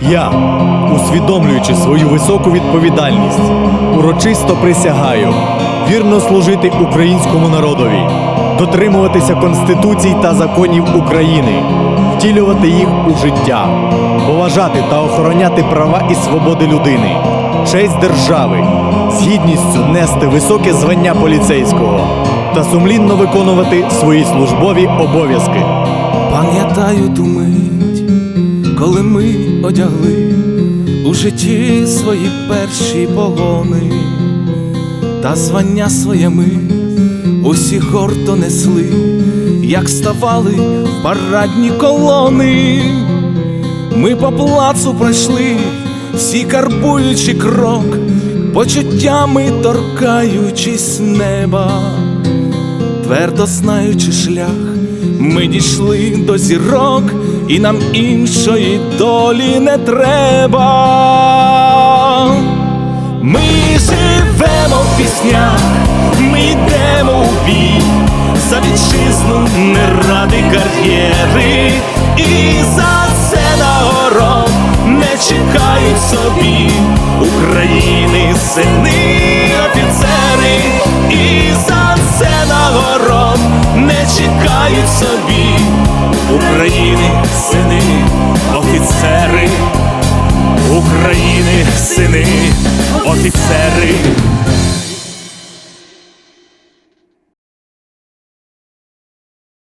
Я, усвідомлюючи свою високу відповідальність, урочисто присягаю вірно служити українському народові, дотримуватися Конституції та законів України, втілювати їх у життя, поважати та охороняти права і свободи людини, честь держави, з гідністю нести високе звання поліцейського та сумлінно виконувати свої службові обов'язки. Пам'ятаю ту мить, коли ми одягли у житті свої перші погони, та звання своє ми усі гордо несли, як ставали в парадні колони. Ми по плацу пройшли, всі карбуючи крок, почуттями торкаючись неба твердо знаючи шлях, ми дійшли до зірок, і нам іншої долі не треба. Ми живемо в піснях, ми йдемо у бій за вітчизну не ради кар'єри, і за це нагород не чекають собі України сини офіцери, і за це нагород не чекають собі України сини офіцери, України сини офіцери.